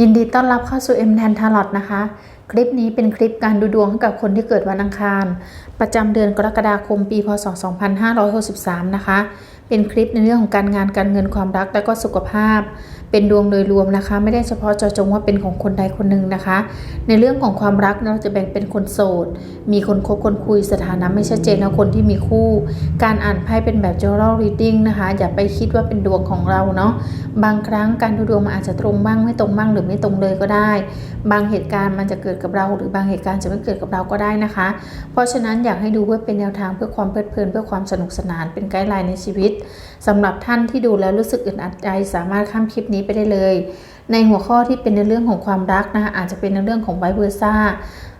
ยินดีต้อนรับเข้าสู่ M แทนทาร์ลอตนะคะ คลิปนี้เป็นคลิปการดูดวงให้กับคนที่เกิดวันอังคาร ประจำเดือนกรกฎาคมปีพศ 2563 นะคะ เป็นคลิปในเรื่องของการงานการเงินความรักและก็สุขภาพ เป็นดวงโดยรวมนะคะ ไม่ได้เฉพาะเจาะจงว่าเป็นของคนใดคนหนึ่งนะคะ ในเรื่องของความรักเราจะแบ่งเป็นคนโสด มีคนคบคนคุยสถานะไม่ชัดเจนแล้วคนที่มีคู่ การอ่านไพ่เป็นแบบ general reading นะคะ อย่าไปคิดว่าเป็นดวงของเราเนาะบางครั้งการดูดวงมันอาจจะตรงบ้างไม่ตรงบ้างหรือไม่ตรงเลยก็ได้ บางเหตุการณ์มันจะเกิดกับเรา หรือบางเหตุการณ์จะไม่เกิดกับเราก็ได้นะคะ เพราะฉะนั้นอยากให้ดูเพื่อเป็นแนวทางเพื่อความเพลิดเพลินเพื่อความสนุกสนานเป็นไกด์ไลน์ในชีวิตสำหรับท่านที่ดูแล้วรู้สึกอึดอัดใจสามารถข้ามคลิปนี้ไปได้เลย ในหัวข้อที่เป็นในเรื่องของความรักนะคะอาจจะเป็นในเรื่องของไวเวอร์ซ่า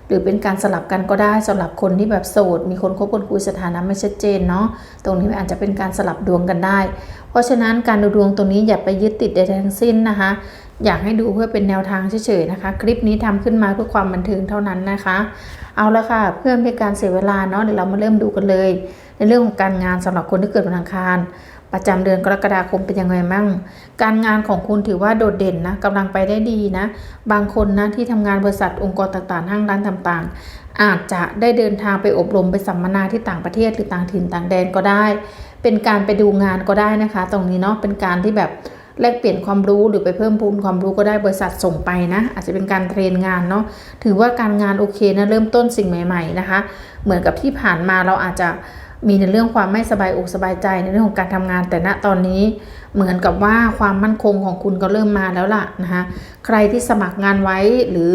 หรือเป็นการสลับกันก็ได้สำหรับคนที่แบบโสด มีคนคบคนคุยสถานะไม่ชัดเจนเนาะตรงนี้อาจจะเป็นการสลับดวงกันได้ เพราะฉะนั้นการดูดวงตรงนี้อย่าไปยึดติดใดทั้งสิ้นนะคะ อยากให้ดูเพื่อเป็นแนวทางเฉยๆนะคะ คลิปนี้ทำขึ้นมาเพื่อความบันเทิงเท่านั้นนะคะ เอาละค่ะ เพื่อไม่เป็นการเสียเวลาเนาะเดี๋ยวเรามาเริ่มดูกันเลย ในเรื่องของการงานสำหรับคนที่เกิดวันอังคาร ประจำเดือนกรกฎาคมเป็นยังไงมั่ง การงานของคุณถือว่าโดดเด่นนะกำลังไปได้ดีนะ บางคนนะที่ทำงานบริษัทองค์กรต่างๆห้างร้านต่างๆ อาจจะได้เดินทางไปอบรมไปสัมมนาที่ต่างประเทศหรือต่างถิ่นต่างแดนก็ได้ เป็นการไปดูงานก็ได้นะคะ ตรงนี้เนาะเป็นการที่แบบแลกเปลี่ยนความรู้หรือไปเพิ่มพูนความรู้ก็ได้บริษัทส่งไปนะ อาจจะเป็นการเทรนงานเนาะถือว่าการงานโอเคนะเริ่มต้นสิ่งใหม่ ๆนะคะ เหมือนกับที่ผ่านมาเราอาจจะ มีในเรื่องความไม่สบายอกสบายใจในเรื่องของการทำงาน แต่ณตอนนี้เหมือนกับว่าความมั่นคงของคุณก็เริ่มมาแล้วล่ะนะคะใครที่สมัครงานไว้หรือ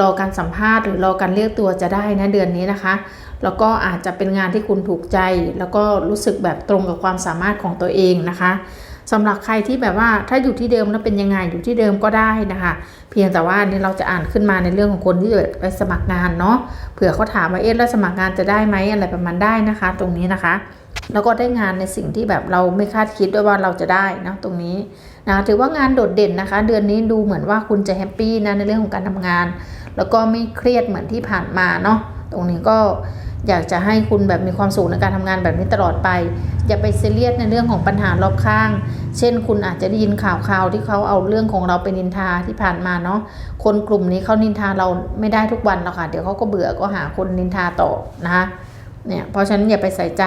รอการสัมภาษณ์หรือรอการเรียกตัวจะได้นะเดือนนี้นะคะ แล้วก็อาจจะเป็นงานที่คุณถูกใจ แล้วก็รู้สึกแบบตรงกับความสามารถของตัวเองนะคะ สำหรับใครที่แบบว่าถ้าอยู่ที่เดิมแล้วเป็นยังไงอยู่ที่เดิมก็ได้นะคะ เพียงแต่ว่านี่เราจะอ่านขึ้นมาในเรื่องของคนที่ไปสมัครงานเนาะเผื่อเขาถามว่าเอ๊ะแล้วสมัครงานจะได้ไหมอะไรประมาณได้นะคะ ตรงนี้นะคะ แล้วก็ได้งานในสิ่งที่แบบเราไม่คาดคิดด้วยว่าเราจะได้นะตรงนี้ นะถือว่างานโดดเด่นนะคะ เดือนนี้ดูเหมือนว่าคุณจะแฮปปี้นะในเรื่องของการทำงาน แล้วก็ไม่เครียดเหมือนที่ผ่านมาเนาะตรงนี้ก็อยากจะให้คุณแบบมีความสุขในการทำงานแบบนี้ตลอดไป อย่าไปซีเรียสในเรื่องของปัญหารอบข้าง เช่น คุณอาจจะได้ยินข่าวข่าวที่เขาเอาเรื่องของเราไปนินทาที่ผ่านมาเนาะคนกลุ่มนี้เขานินทาเราไม่ได้ทุกวันหรอกค่ะเดี๋ยวเขาก็เบื่อก็หาคนนินทาต่อนะคะเนี่ยเพราะฉะนั้นอย่าไปใส่ใจ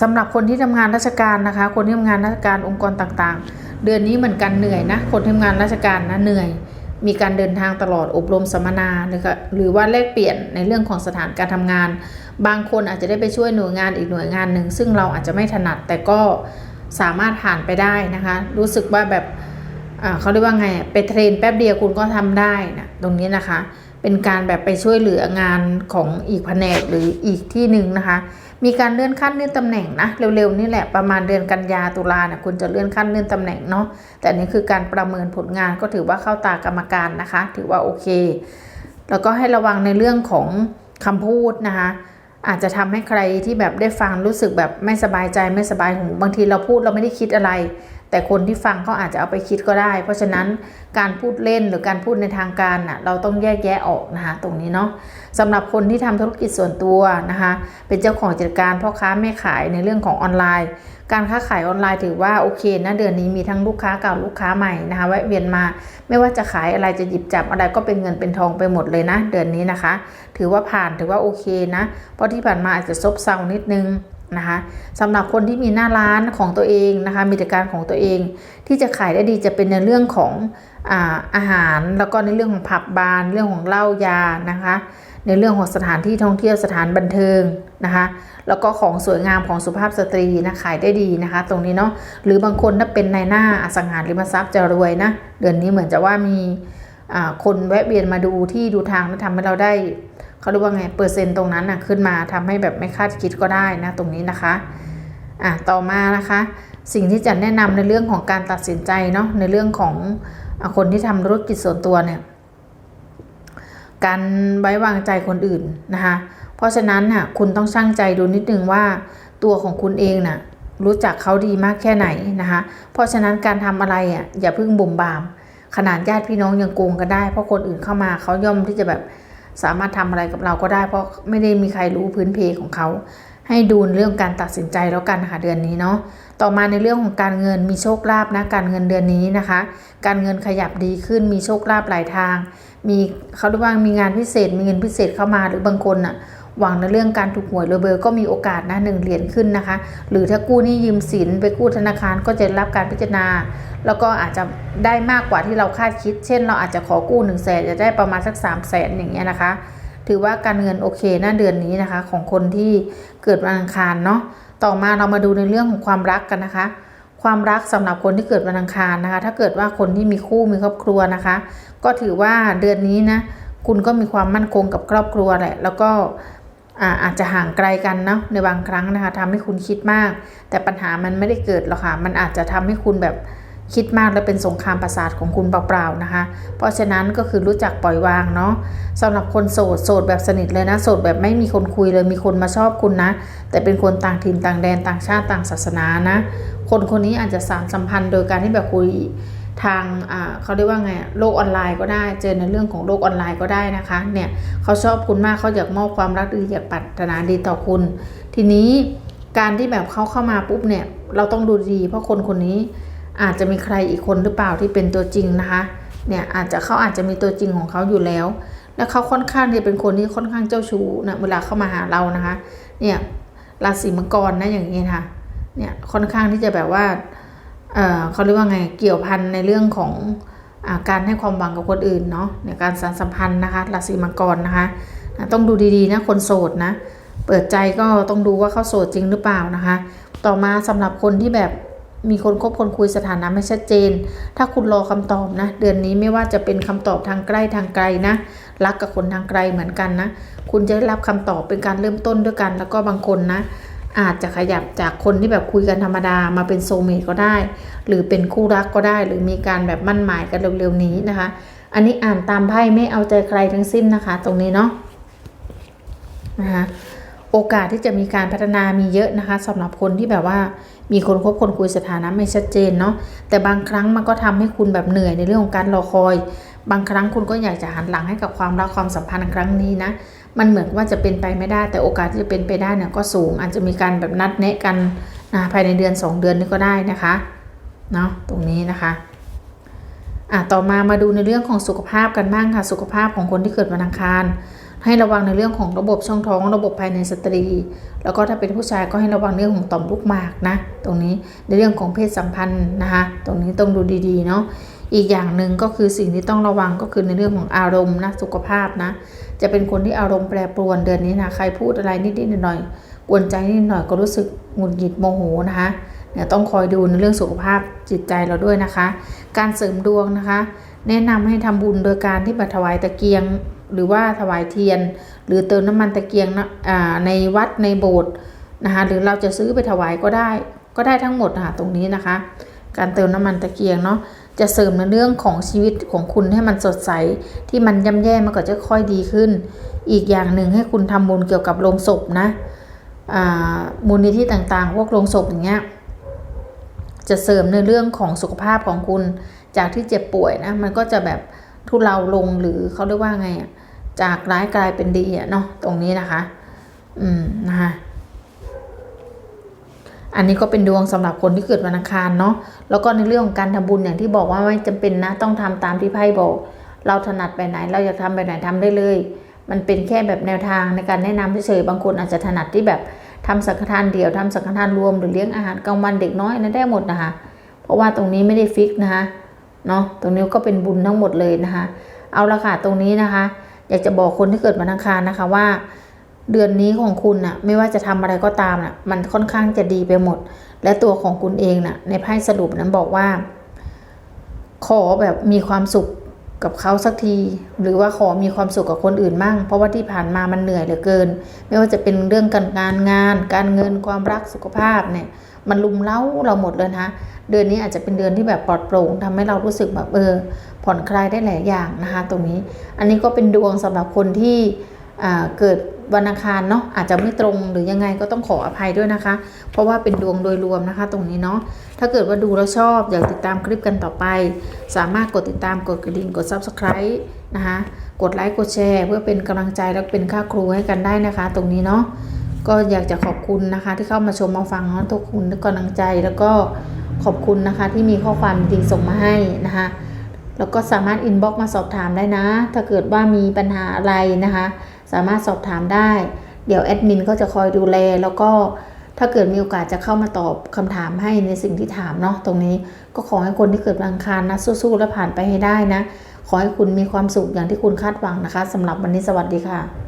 สำหรับคนที่ทำงานราชการนะคะ คนที่ทำงานราชการองค์กรต่างๆ เดือนนี้เหมือนกันเหนื่อยนะ คนที่ทำงานราชการนะเหนื่อย มีการเดินทางตลอดอบรมสัมมนาหรือก็หรือว่าแลกเปลี่ยนในเรื่องของสถานการทำงาน บางคนอาจจะได้ไปช่วยหน่วยงานอีกหน่วยงานหนึ่งซึ่งเราอาจจะไม่ถนัดแต่ก็สามารถผ่านไปได้นะคะ รู้สึกว่าแบบเขาเรียกว่าไงไปเทรนแป๊บเดียวคุณก็ทำได้นะตรงนี้นะคะ เป็นการแบบไปช่วยเหลืองานของอีกแผนกหรืออีกที่หนึ่งนะคะ มีการเลื่อนขั้นเลื่อนตำแหน่งนะเร็วๆนี่แหละประมาณเดือนกันยาตุลาเนี่ยคุณจะเลื่อนขั้นเลื่อนตำแหน่งเนาะแต่อันนี้คือการประเมินผลงานก็ถือว่าเข้าตากรรมการนะคะ ถือว่าโอเค แล้วก็ให้ระวังในเรื่องของคำพูดนะคะอาจจะทำให้ใครที่แบบได้ฟังรู้สึกแบบไม่สบายใจไม่สบายหูบางทีเราพูดเราไม่ได้คิดอะไร แต่คนที่ฟังเขาอาจจะเอาไปคิดก็ได้ เพราะฉะนั้นการพูดเล่นหรือการพูดในทางการน่ะเราต้องแยกแยะออกนะคะตรงนี้เนาะสำหรับคนที่ทำธุรกิจส่วนตัวนะคะ เป็นเจ้าของกิจการพ่อค้าแม่ขายในเรื่องของออนไลน์ การค้าขายออนไลน์ถือว่าโอเคนะเดือนนี้มีทั้งลูกค้าเก่าลูกค้าใหม่นะคะแวะเวียนมา ไม่ว่าจะขายอะไรจะหยิบจับอะไรก็เป็นเงินเป็นทองไปหมดเลยนะ เดือนนี้นะคะ ถือว่าผ่านถือว่าโอเคนะเพราะที่ผ่านมาอาจจะซบเซานิดนึง นะคะสำหรับคนที่มีหน้าร้านของตัวเองนะคะมีกิจการของตัวเอง ที่จะขายได้ดีจะเป็นในเรื่องของอาอาหารแล้วก็ในเรื่องของผับบาร์เรื่องของเหล้ายานะคะ ในเรื่องของสถานที่ท่องเที่ยวสถานบันเทิงนะคะแล้วก็ของสวยงามของสุภาพสตรีนะขายได้ดีนะคะ ตรงนี้เนาะหรือบางคนถ้าเป็นนายหน้าอสังหาริมทรัพย์จะรวยนะเดือนนี้เหมือนจะว่ามีคนแวะเวียนมาดูที่ดูทางแล้วทำให้เราได้ เขาเรียกว่าไงเปอร์เซ็นต์ตรงนั้นนะขึ้นมาทำให้แบบไม่คาดคิดก็ได้นะตรงนี้นะคะอะต่อมานะคะสิ่งที่จะแนะนำในเรื่องของการตัดสินใจเนาะในเรื่องของคนที่ทำธุรกิจส่วนตัวเนี่ยการไว้วางใจคนอื่นนะคะเพราะฉะนั้นน่ะคุณต้องช่างใจดูนิดนึงว่าตัวของคุณเองน่ะรู้จักเขาดีมากแค่ไหนนะคะเพราะฉะนั้นการทำอะไรอะอย่าเพิ่งบ่มบาม ขนาดญาติพี่น้องยังโกงกันได้ เพราะคนอื่นเข้ามาเขาย่อมที่จะแบบ สามารถทำอะไรกับเราก็ได้ เพราะไม่ได้มีใครรู้พื้นเพของเขา ให้ดูเรื่องการตัดสินใจแล้วกันค่ะเดือนนี้เนาะต่อมาในเรื่องของการเงินมีโชคลาภนะการเงินเดือนนี้นะคะ การเงินขยับดีขึ้นมีโชคลาภหลายทาง มีเขาเรียกว่ามีงานพิเศษมีเงินพิเศษเข้ามาหรือบางคนน่ะ หวังในเรื่องการถูกหวยรวยเบอร์ก็มีโอกาสนะหนึ่งเหรียญขึ้นนะคะ หรือถ้ากู้นี้ยืมสินไปกู้ธนาคารก็จะรับการพิจารณา แล้วก็อาจจะได้มากกว่าที่เราคาดคิด เช่น เราอาจจะขอกู้1นึ่งแสนจะได้ประมาณสัก3 0 0แสนอย่างเงี้ยนะคะ ถือว่าการเงินโอเคนะเดือนนี้นะคะ ของคนที่เกิดวันอังคารเนาะต่อมาเรามาดูในเรื่องของความรักกันนะคะความรักสำหรับคนที่เกิดวันอังคารนะคะ ถ้าเกิดว่าคนที่มีคู่มีครอบครัวนะคะ ก็ถือว่าเดือนนี้นะ คุณก็มีความมั่นคงกับครอบครัวแหละ แล้วก็ อาจจะห่างไกลกันเนาะในบางครั้งนะคะทำให้คุณคิดมาก แต่ปัญหามันไม่ได้เกิดหรอกค่ะ มันอาจจะทำให้คุณแบบคิดมากและเป็นสงครามประสาทของคุณเปล่าๆนะคะ เพราะฉะนั้นก็คือรู้จักปล่อยวางเนาะสำหรับคนโสดโสดแบบสนิทเลยนะ โสดแบบไม่มีคนคุยเลยมีคนมาชอบคุณนะ แต่เป็นคนต่างถิ่นต่างแดนต่างชาติต่างศาสนานะ คนคนนี้อาจจะสานสัมพันธ์โดยการที่แบบคุย ทางเขาเรียกว่าไงโลกออนไลน์ก็ได้ เจอในเรื่องของโลกออนไลน์ก็ได้นะคะเนี่ยเขาชอบคุณมากเขาอยากมอบความรักดีอยากปรารถนาดีต่อคุณ ทีนี้การที่แบบเขาเข้ามาปุ๊บเนี่ยเราต้องดูดี เพราะคนคนนี้อาจจะมีใครอีกคนหรือเปล่าที่เป็นตัวจริงนะคะเนี่ยอาจจะเขาอาจจะมีตัวจริงของเขาอยู่แล้ว แล้วเขาค่อนข้างที่เป็นคนที่ค่อนข้างเจ้าชู้นะเวลาเข้ามาหาเรานะคะเนี่ยราศีมังกรนะอย่างนี้ค่ะเนี่ยค่อนข้างที่จะแบบว่า เเขาเรียกว่าไงเกี่ยวพันในเรื่องของอาการให้ความหวังกับคนอื่นเนาะในการสานสัมพันธ์นะคะราศีมังกรนะคะนะต้องดูดีๆนะคนโสดนะเปิดใจก็ต้องดูว่าเขาโสดจริงหรือเปล่านะคะ ต่อมาสำหรับคนที่แบบมีคนคบคนคุยสถานะไม่ชัดเจน ถ้าคุณรอคำตอบนะ เดือนนี้ไม่ว่าจะเป็นคำตอบทางใกล้ทางไกลนะ รักกับคนทางไกลเหมือนกันนะ คุณจะได้รับคำตอบเป็นการเริ่มต้นด้วยกัน แล้วก็บางคนนะ อาจจะขยับจากคนที่แบบคุยกันธรรมดามาเป็นโซเมตก็ได้ หรือเป็นคู่รักก็ได้ หรือมีการแบบมั่นหมายกันเร็วๆนี้นะคะ อันนี้อ่านตามไพ่ไม่เอาใจใครทั้งสิ้นนะคะ ตรงนี้เนาะนะคะโอกาสที่จะมีการพัฒนามีเยอะนะคะสำหรับคนที่แบบว่ามีคนคบคนคุยสถานะไม่ชัดเจนเนาะแต่บางครั้งมันก็ทำให้คุณแบบเหนื่อยในเรื่องของการรอคอย บางครั้งคุณก็อยากจะหันหลังให้กับความรักความสัมพันธ์ครั้งนี้นะ มันเหมือนว่าจะเป็นไปไม่ได้ แต่โอกาสที่จะเป็นไปได้เนี่ยก็สูง อาจจะมีการแบบนัดแนะกันนะภายในเดือน 2 เดือนนี้ก็ได้นะคะเนาะตรงนี้นะคะอะต่อมามาดูในเรื่องของสุขภาพกันบ้างค่ะ สุขภาพของคนที่เกิดวันอังคาร ให้ระวังในเรื่องของระบบช่องท้อง ระบบภายในสตรี แล้วก็ถ้าเป็นผู้ชายก็ให้ระวังเรื่องของต่อมลูกหมากนะ ตรงนี้ในเรื่องของเพศสัมพันธ์นะคะ ตรงนี้ต้องดูดีๆเนาะ อีกอย่างหนึ่งก็คือสิ่งที่ต้องระวังก็คือในเรื่องของอารมณ์นะสุขภาพนะ จะเป็นคนที่อารมณ์แปรปรวนเดือนนี้นะใครพูดอะไรนิดๆหน่อยๆกวนใจนิดหน่อยก็รู้สึกหงุดหงิดโมโหนะคะเนี่ยต้องคอยดูในเรื่องสุขภาพจิตใจเราด้วยนะคะ การเสริมดวงนะคะ แนะนำให้ทำบุญโดยการที่มาถวายตะเกียง หรือว่าถวายเทียน หรือเติมน้ำมันตะเกียงนะในวัดในโบสถ์นะคะหรือเราจะซื้อไปถวายก็ได้ ก็ได้ทั้งหมดนะคะตรงนี้นะคะ การเติมน้ำมันตะเกียงเนาะ จะเสริมในเรื่องของชีวิตของคุณให้มันสดใส ที่มันย่ำแย่มันก็จะค่อยดีขึ้น อีกอย่างหนึ่งให้คุณทำบุญเกี่ยวกับโรงศพนะมูลนิธิต่างๆ พวกโรงศพอย่างเงี้ยจะเสริมในเรื่องของสุขภาพของคุณจากที่เจ็บป่วยนะมันก็จะแบบทุเลาลงหรือเขาเรียกว่าไงอะจากร้ายกลายเป็นดีอะเนาะตรงนี้นะคะ อืมนะคะ อันนี้ก็เป็นดวงสำหรับคนที่เกิดวันอังคารเนาะแล้วก็ในเรื่องของการทำบุญอย่างที่บอกว่าไม่จำเป็นนะ ต้องทำตามที่ไพ่บอก เราถนัดไปไหน เราอยากทำไปไหนทำได้เลย มันเป็นแค่แบบแนวทางในการแนะนำเฉยๆบางคนอาจจะถนัดที่แบบทำสังฆทานเดี่ยวทำสังฆทานรวมหรือเลี้ยงอาหารกลางวันเด็กน้อยนั้นได้หมดนะคะ เพราะว่าตรงนี้ไม่ได้ฟิกนะคะเนาะตรงนี้ก็เป็นบุญทั้งหมดเลยนะคะ เอาละค่ะตรงนี้นะคะ อยากจะบอกคนที่เกิดวันอังคารนะคะว่า เดือนนี้ของคุณน่ะไม่ว่าจะทำอะไรก็ตามน่ะมันค่อนข้างจะดีไปหมด และตัวของคุณเองน่ะในไพ่สรุปนั้นบอกว่า ขอแบบมีความสุขกับเขาสักที หรือว่าขอมีความสุขกับคนอื่นมั่ง เพราะว่าที่ผ่านมามันเหนื่อยเหลือเกิน ไม่ว่าจะเป็นเรื่องการงานงาน การเงินความรักสุขภาพเนี่ย มันลุมเล้าเราหมดเลยนะเดือนนี้อาจจะเป็นเดือนที่แบบปลอดโปร่งทำให้เรารู้สึกแบบเออผ่อนคลายได้หลายอย่างนะคะตรงนี้ อันนี้ก็เป็นดวงสำหรับคนที่ เกิดวันอังคารเนาะอาจจะไม่ตรงหรือยังไงก็ต้องขออภัยด้วยนะคะ เพราะว่าเป็นดวงโดยรวมนะคะ ตรงนี้เนาะถ้าเกิดว่าดูแล้วชอบอยากติดตามคลิปกันต่อไป สามารถกดติดตามกดกระดิ่งกด subscribe นะคะกดไลค์กดแชร์ เพื่อเป็นกำลังใจและเป็นค่าครูให้กันได้นะคะ ตรงนี้เนาะก็อยากจะขอบคุณนะคะ ที่เข้ามาชมมาฟังเนาะทุกคุณทุกกำลังใจแล้วก็ขอบคุณนะคะที่มีข้อความจริงส่งมาให้นะคะ แล้วก็สามารถอินบ็อกมาสอบถามได้นะ ถ้าเกิดว่ามีปัญหาอะไรนะคะ สามารถสอบถามได้ เดี๋ยวแอดมินก็จะคอยดูแล แล้วก็ถ้าเกิดมีโอกาสจะเข้ามาตอบคำถามให้ในสิ่งที่ถามเนาะ ตรงนี้ก็ขอให้คนที่เกิดวันอังคารนะสู้ๆและผ่านไปให้ได้นะ ขอให้คุณมีความสุขอย่างที่คุณคาดหวังนะคะสำหรับวันนี้สวัสดีค่ะ